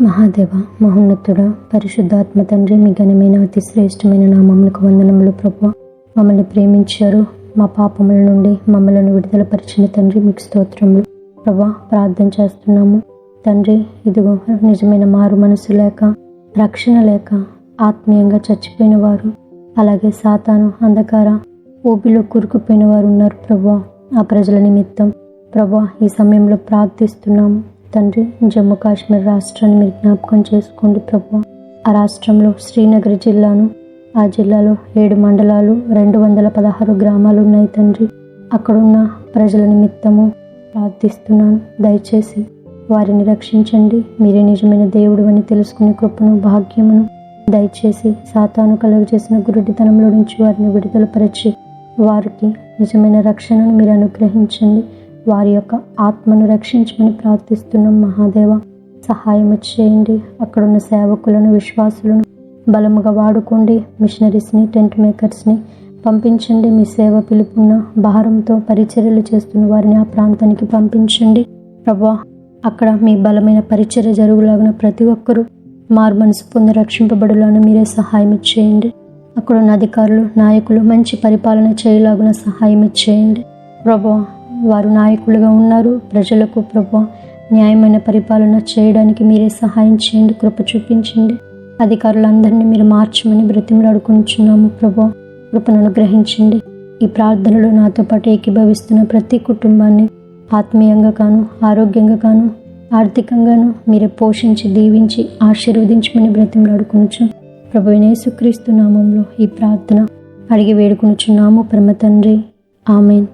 మహాదేవ మహోన్నతుడ పరిశుద్ధాత్మ తండ్రి మీ ఘనమైన అతి శ్రేష్టమైన నామములకు వందనములు ప్రభు మమ్మల్ని ప్రేమించారు మా పాపముల నుండి మమ్మలను విడుదలపరిచిన తండ్రి మీకు స్తోత్రములు. ప్రభా ప్రార్థన చేస్తున్నాము. తండ్రి ఇదిగో నిజమైన మారు మనసు లేక రక్షణ లేక ఆత్మీయంగా చచ్చిపోయిన వారు అలాగే సాతాను అంధకార ఊపిలో కూరుకుపోయిన వారు ఉన్నారు ప్రభా ఆ ప్రజల నిమిత్తం. ప్రభా ఈ సమయంలో ప్రార్థిస్తున్నాము. తండ్రి జమ్మూ కాశ్మీర్ రాష్ట్రాన్ని మీరు జ్ఞాపకం చేసుకోండి ప్రభు. ఆ రాష్ట్రంలో శ్రీనగర్ జిల్లాను ఆ జిల్లాలో ఏడు మండలాలు రెండు వందల పదహారు గ్రామాలు ఉన్నాయి తండ్రి. అక్కడున్న ప్రజల నిమిత్తము ప్రార్థిస్తున్నాను. దయచేసి వారిని రక్షించండి. మీరే నిజమైన దేవుడు అని తెలుసుకునే కృపను భాగ్యమును దయచేసి సాతాను కలుగజేసిన గురుడితనంలో నుంచి వారిని విడుదలపరిచి వారికి నిజమైన రక్షణను మీరు అనుగ్రహించండి. వారి యొక్క ఆత్మను రక్షించమని ప్రార్థిస్తున్నాం మహాదేవ సహాయం చేయండి. అక్కడున్న సేవకులను విశ్వాసులను బలముగా వాడుకోండి. మిషనరీస్ని టెంట్ మేకర్స్ని పంపించండి. మీ సేవ పిలుపున్న భారంతో పరిచర్యలు చేస్తున్న వారిని ఆ ప్రాంతానికి పంపించండి. ప్రభా అక్కడ మీ బలమైన పరిచర్య జరుగులాగిన ప్రతి ఒక్కరూ మారు మనసు పొంది రక్షింపబడులను మీరే సహాయం ఇచ్చేయండి అక్కడ ఉన్న అధికారులు నాయకులు మంచి పరిపాలన చేయలాగున సహాయం ఇచ్చేయండి ప్రభా వారు నాయకులుగా ఉన్నారు. ప్రజలకు ప్రభు న్యాయమైన పరిపాలన చేయడానికి మీరే సహాయం చేయండి కృప చూపించండి. అధికారులందరినీ మీరు మార్చమని బ్రతిమలాడుకుంటున్నాము ప్రభు. కృపను అనుగ్రహించండి. ఈ ప్రార్థనలో నాతో పాటు ఏకీభవిస్తున్న ప్రతి కుటుంబాన్ని ఆత్మీయంగా కాను ఆరోగ్యంగా కాను ఆర్థికంగాను మీరే పోషించి దీవించి ఆశీర్వదించమని బ్రతిమలాడుకొనుచు ప్రభు యేసుక్రీస్తు నామంలో ఈ ప్రార్థన అడిగి వేడుకునుచున్నాము. పరమ తండ్రి. ఆమెన్.